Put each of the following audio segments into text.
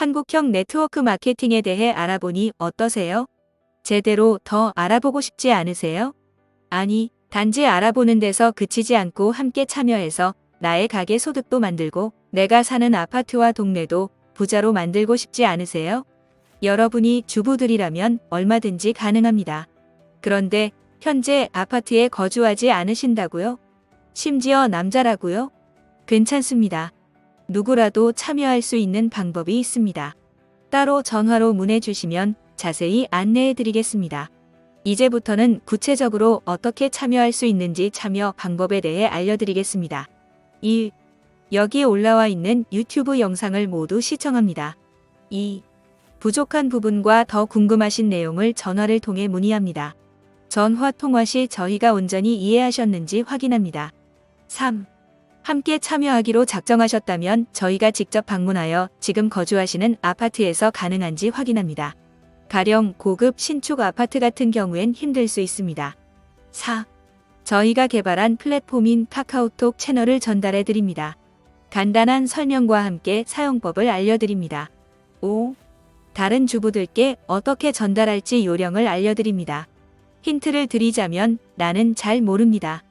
한국형 네트워크 마케팅에 대해 알아보니 어떠세요? 제대로 더 알아보고 싶지 않으세요? 아니, 단지 알아보는 데서 그치지 않고 함께 참여해서 나의 가게 소득도 만들고 내가 사는 아파트와 동네도 부자로 만들고 싶지 않으세요? 여러분이 주부들이라면 얼마든지 가능합니다. 그런데 현재 아파트에 거주하지 않으신다고요? 심지어 남자라고요? 괜찮습니다. 누구라도 참여할 수 있는 방법이 있습니다. 따로 전화로 문의 주시면 자세히 안내해 드리겠습니다. 이제부터는 구체적으로 어떻게 참여할 수 있는지 참여 방법에 대해 알려드리겠습니다. 1. 여기 올라와 있는 유튜브 영상을 모두 시청합니다. 2. 부족한 부분과 더 궁금하신 내용을 전화를 통해 문의합니다. 전화 통화 시 저희가 온전히 이해하셨는지 확인합니다. 3. 함께 참여하기로 작정하셨다면 저희가 직접 방문하여 지금 거주하시는 아파트에서 가능한지 확인합니다. 가령 고급 신축 아파트 같은 경우엔 힘들 수 있습니다. 4. 저희가 개발한 플랫폼인 카카오톡 채널을 전달해 드립니다. 간단한 설명과 함께 사용법을 알려드립니다. 5. 다른 주부들께 어떻게 전달할지 요령을 알려드립니다. 힌트를 드리자면 나는 잘 모릅니다.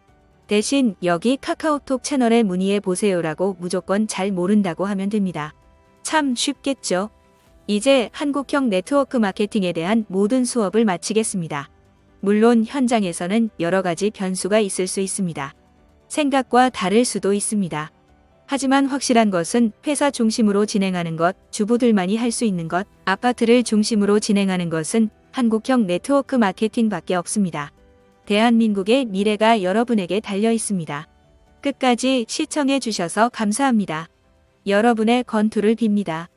대신 여기 카카오톡 채널에 문의해 보세요라고 무조건 잘 모른다고 하면 됩니다. 참 쉽겠죠? 이제 한국형 네트워크 마케팅에 대한 모든 수업을 마치겠습니다. 물론 현장에서는 여러 가지 변수가 있을 수 있습니다. 생각과 다를 수도 있습니다. 하지만 확실한 것은 회사 중심으로 진행하는 것, 주부들만이 할 수 있는 것, 아파트를 중심으로 진행하는 것은 한국형 네트워크 마케팅밖에 없습니다. 대한민국의 미래가 여러분에게 달려 있습니다. 끝까지 시청해 주셔서 감사합니다. 여러분의 건투를 빕니다.